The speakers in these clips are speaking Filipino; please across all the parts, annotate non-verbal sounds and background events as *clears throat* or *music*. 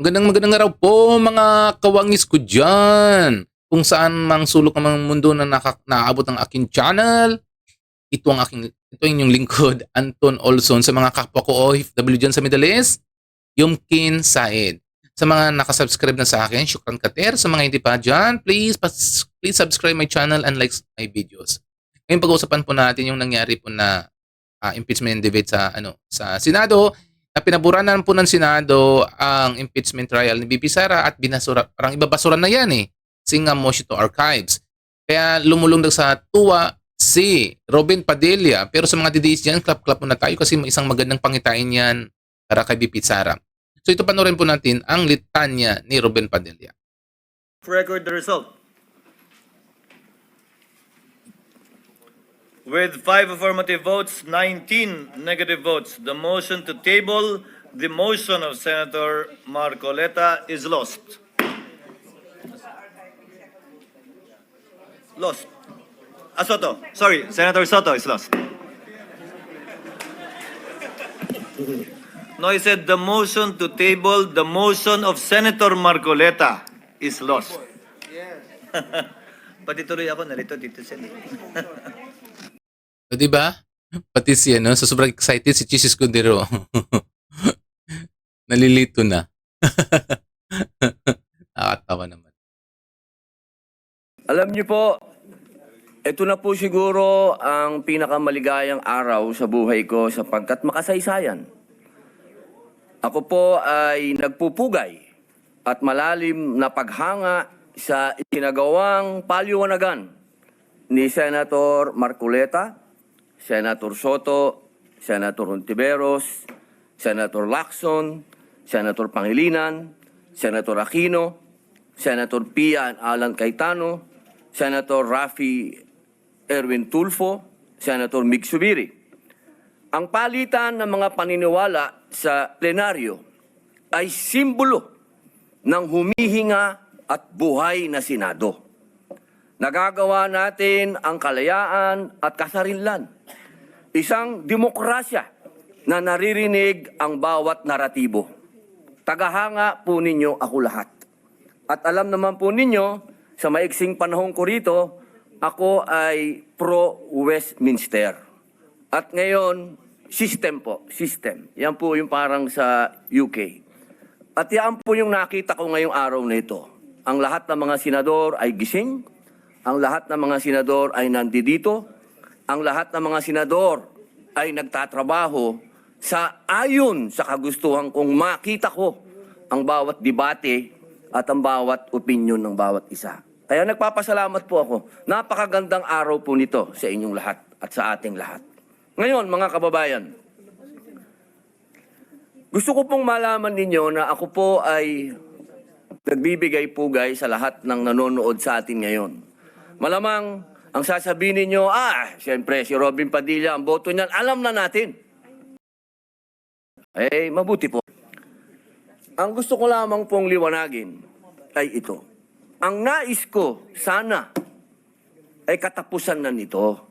Magandang magandang araw po mga kawangis ko dyan. Kung saan mang sulok ng mundo na naka, naaabot ng aking channel. Ito ang aking ito ang inyong lingkod, Anton Olson sa mga kapwa ko OFW dyan sa Middle East. Yumkin Said. Sa mga nakasubscribe na sa akin, syukran kater. Sa mga hindi pa dyan, please, please subscribe my channel and like my videos. Ngayon pag-uusapan po natin yung nangyari po na ah, impeachment debate sa ano sa Senado na pinaburanan po ng Senado ang impeachment trial ni BP Sara at binasura, parang ibabasura na yan eh. Singa motion to archives. Kaya lumulundag sa tuwa si Robin Padilla. Pero sa mga DDS dyan, clap-clap muna tayo kasi may isang magandang pangitain yan para kay BP Sara. So ito panoorin po natin ang litanya ni Robin Padilla. record the result. With five affirmative votes, 19 negative votes, the motion to table the motion of Senator Marcoleta is lost. Lost. Ah, Soto. Sorry, Senator Soto is lost. No, he said the motion to table the motion of Senator Marcoleta is lost. *laughs* Pati tuloy ako, nalito dito siya. *laughs* O di? Pati si ano, sa sobrang excited si Chis Escudero. *laughs* Nalilito na. *laughs* Nakakatawa naman. Alam niyo po, ito na po siguro ang pinakamaligayang araw sa buhay ko sapagkat makasaysayan. Ako po ay nagpupugay at malalim na paghanga sa ikinagawang paliwanagan ni Senator Marculeta, Senator Soto, Senator Hontiveros, Senator Lacson, Senator Pangilinan, Senator Aquino, Senator Pia Alan Cayetano, Senator Rafi Erwin Tulfo, Senator Mig Subiri. Ang palitan ng mga paniniwala sa plenaryo ay simbolo ng humihinga at buhay na Senado. Nagagawa natin ang kalayaan at kasarinlan. Isang demokrasya na naririnig ang bawat naratibo. Tagahanga po ninyo ako lahat. At alam naman po ninyo, sa maiksing panahon ko rito, ako ay pro-Westminster. At ngayon, system po, system. Yan po yung parang sa UK. At yan po yung nakita ko ngayong araw na ito. Ang lahat ng mga senador ay gising, ang lahat ng mga senador ay nandito, ang lahat ng mga senador ay nagtatrabaho sa ayon sa kagustuhan kong makita ko ang bawat debate at ang bawat opinion ng bawat isa. Kaya nagpapasalamat po ako. Napakagandang araw po nito sa inyong lahat at sa ating lahat. Ngayon, mga kababayan, gusto ko pong malaman ninyo na ako po ay nagbibigay pugay sa lahat ng nanonood sa atin ngayon. Malamang ang sasabihin ninyo, ah, siyempre si Robin Padilla, ang boto niyan, alam na natin. Eh, mabuti po. Ang gusto ko lamang pong liwanagin ay ito. Ang nais ko, sana, ay katapusan na nito.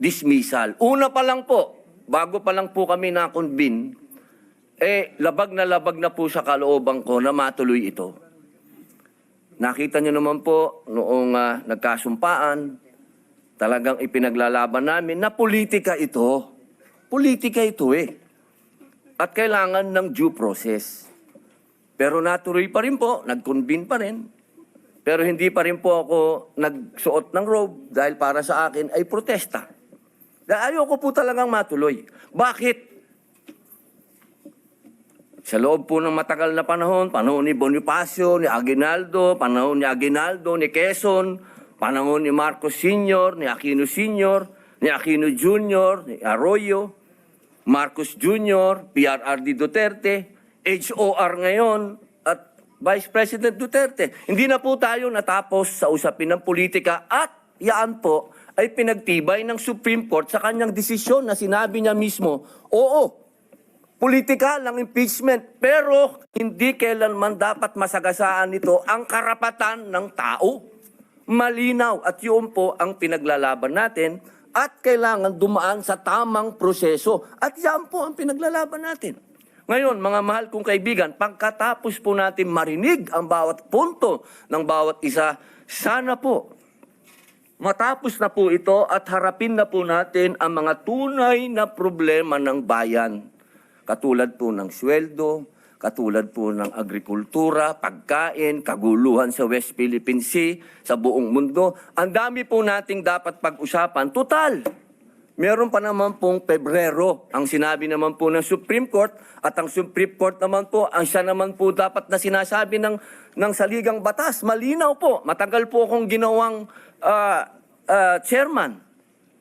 Dismissal. Una pa lang po, bago pa lang po kami na-convene, eh, labag na labag na po sa kalooban ko na matuloy ito. Nakita niyo naman po noong ah, nagkasumpaan, talagang ipinaglalaban namin na politika ito. Politika ito eh. At kailangan ng due process. Pero natuloy pa rin po, nag-convene pa rin. Pero hindi pa rin po ako nagsuot ng robe dahil para sa akin ay protesta. Dahil ayoko po talagang matuloy. Bakit? Sa loob po ng matagal na panahon, panahon ni Bonifacio, ni Aguinaldo, panahon ni Aguinaldo, ni Quezon, panahon ni Marcos Sr., ni Aquino Sr., ni Aquino Jr., ni Arroyo, Marcos Jr., PRRD Duterte, HOR ngayon, at Vice President Duterte. Hindi na po tayo natapos sa usapin ng politika at yaan po ay pinagtibay ng Supreme Court sa kanyang desisyon na sinabi niya mismo, oo, Politika lang impeachment, pero hindi kailanman dapat masagasaan nito ang karapatan ng tao. Malinaw at yun po ang pinaglalaban natin at kailangan dumaan sa tamang proseso. At yan po ang pinaglalaban natin. Ngayon, mga mahal kong kaibigan, pagkatapos po natin marinig ang bawat punto ng bawat isa, sana po matapos na po ito at harapin na po natin ang mga tunay na problema ng bayan. Katulad po ng sweldo, katulad po ng agrikultura, pagkain, kaguluhan sa West Philippine Sea, sa buong mundo. Ang dami po nating dapat pag-usapan. Total, meron pa naman pong Pebrero ang sinabi naman po ng Supreme Court at ang Supreme Court naman po ang siya naman po dapat na sinasabi ng, ng saligang batas. Malinaw po. Matagal po akong ginawang ah, ah, chairman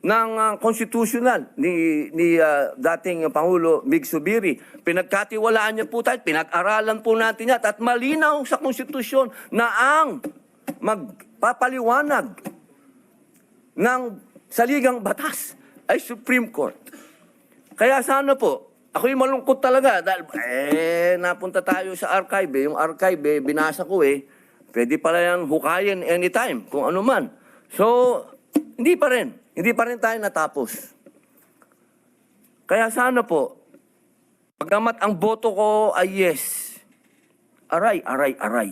ng ah, constitutional ni ni ah, dating Pangulo Mig Subiri. Pinagkatiwalaan niya po tayo, pinag-aralan po natin yan at malinaw sa konstitusyon na ang magpapaliwanag ng saligang batas ay Supreme Court. Kaya sana po, ako'y malungkot talaga dahil eh napunta tayo sa archive, eh. yung archive eh, binasa ko eh. Pwede pala yan hukayin anytime kung ano man. So, hindi pa rin. Hindi pa rin tayo natapos. Kaya sana po, pagkamat ang boto ko ay yes, aray, aray, aray.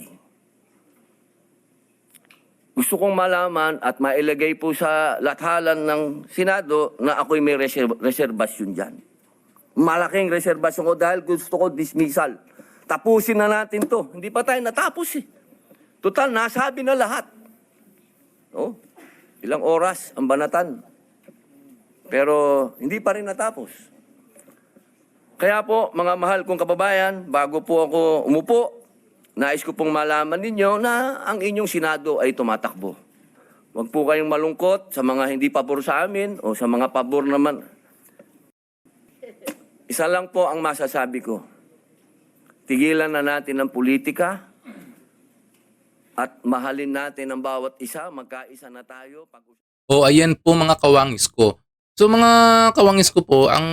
Gusto kong malaman at mailagay po sa lathalan ng Senado na ako'y may reserv- reservasyon dyan. Malaking reservasyon ko dahil gusto ko dismissal. Tapusin na natin to. Hindi pa tayo natapos eh. Total, nasabi na lahat. Oh, ilang oras ang banatan. Pero hindi pa rin natapos. Kaya po, mga mahal kong kababayan, bago po ako umupo, nais ko pong malaman ninyo na ang inyong Senado ay tumatakbo. Huwag po kayong malungkot sa mga hindi pabor sa amin o sa mga pabor naman. Isa lang po ang masasabi ko. Tigilan na natin ang politika at mahalin natin ang bawat isa, magkaisa na tayo. Pag O ayan po mga kawangis ko. So mga kawangis ko po, ang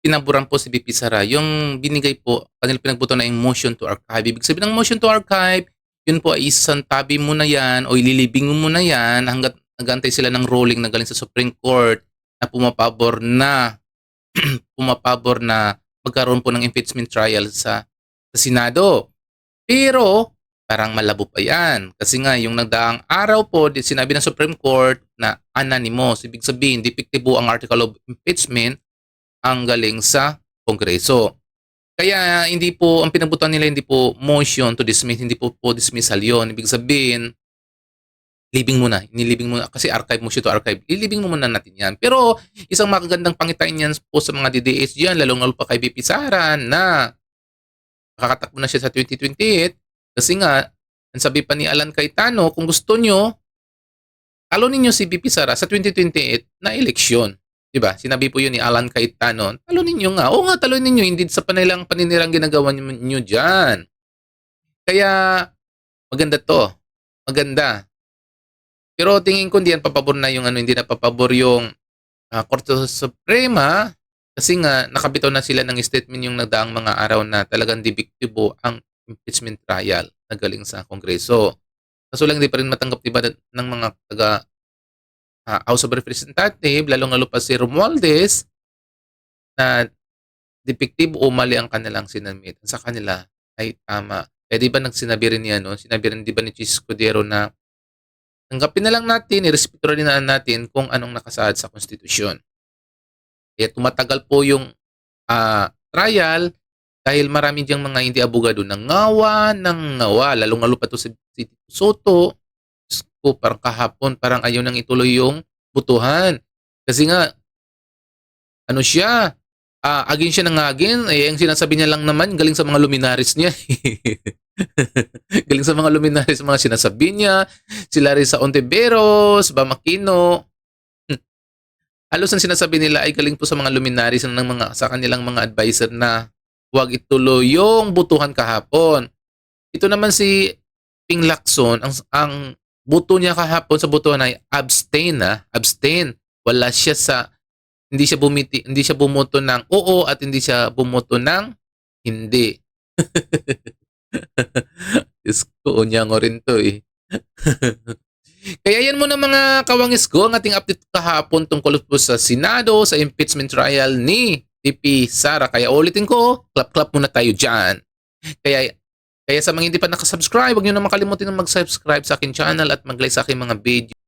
pinaboran po si BP Sara, yung binigay po, kanila pinagbuto na yung motion to archive. Ibig sabihin ng motion to archive, yun po ay isang tabi mo yan o ililibing mo na yan hanggat nagantay sila ng ruling na galing sa Supreme Court na pumapabor na *clears throat* pumapabor na magkaroon po ng impeachment trial sa, sa Senado. Pero parang malabo pa yan. Kasi nga, yung nagdaang araw po, sinabi ng Supreme Court na anonymous. Ibig sabihin, depictibo ang article of impeachment ang galing sa Kongreso. Kaya hindi po, ang pinabutan nila hindi po motion to dismiss, hindi po po dismissal yon Ibig sabihin, living muna, inilibing muna. Kasi archive motion to archive, ilibing mo muna natin yan. Pero isang makagandang pangitain yan po sa mga DDS dyan, lalong-lalo pa kay BP Sara na makakatakbo na siya sa 2028 kasi nga, ang sabi pa ni Alan Cayetano, kung gusto nyo, talunin nyo si BP Sara sa 2028 na eleksyon. Diba? Sinabi po yun ni Alan Cayetano. Talunin nyo nga. Oo nga, talunin nyo. Hindi sa panilang paninirang ginagawa nyo, dyan. Kaya, maganda to. Maganda. Pero tingin ko hindi papabor na yung ano, hindi na papabor yung uh, Korte Suprema kasi nga nakabitaw na sila ng statement yung nagdaang mga araw na talagang dibiktibo ang impeachment trial na galing sa Kongreso. Kaso lang hindi pa rin matanggap diba ng mga taga ah, House of Representative, lalong-lalo pa si Romualdez, na depictive o mali ang kanilang sinamit. Sa kanila ay tama. Eh di ba nagsinabi rin niya, no? Sinabi rin di ba ni Chis Escudero na tanggapin na lang natin, irespeto rin na natin kung anong nakasaad sa konstitusyon. Kaya tumatagal po yung ah, trial dahil marami diyang mga hindi abogado ng ngawa, ng ngawa, lalong-lalo pa to si, si Soto. Diyos ko, parang kahapon, parang ayaw nang ituloy yung butuhan. Kasi nga, ano siya, ah agin siya ng agin, eh, ang sinasabi niya lang naman, galing sa mga luminaries niya. *laughs* galing sa mga luminaries, mga sinasabi niya, sila rin sa Ontiveros, Bamakino, halos ang sinasabi nila ay galing po sa mga luminaries ng mga sa kanilang mga advisor na huwag ituloy yung butuhan kahapon. Ito naman si Ping Lacson, ang, ang buto niya kahapon sa butuhan ay abstain na, abstain. Wala siya sa hindi siya bumiti, hindi siya bumoto ng oo at hindi siya bumoto ng hindi. *laughs* Diyos ko, unyango rin to eh. *laughs* Kaya yan muna mga kawangis ko ang ating update kahapon tungkol po sa Senado, sa impeachment trial ni TP Sara. Kaya ulitin ko, clap-clap muna tayo dyan. Kaya kaya sa mga hindi pa nakasubscribe, huwag nyo na makalimutan na mag-subscribe sa akin channel at mag-like sa aking mga video.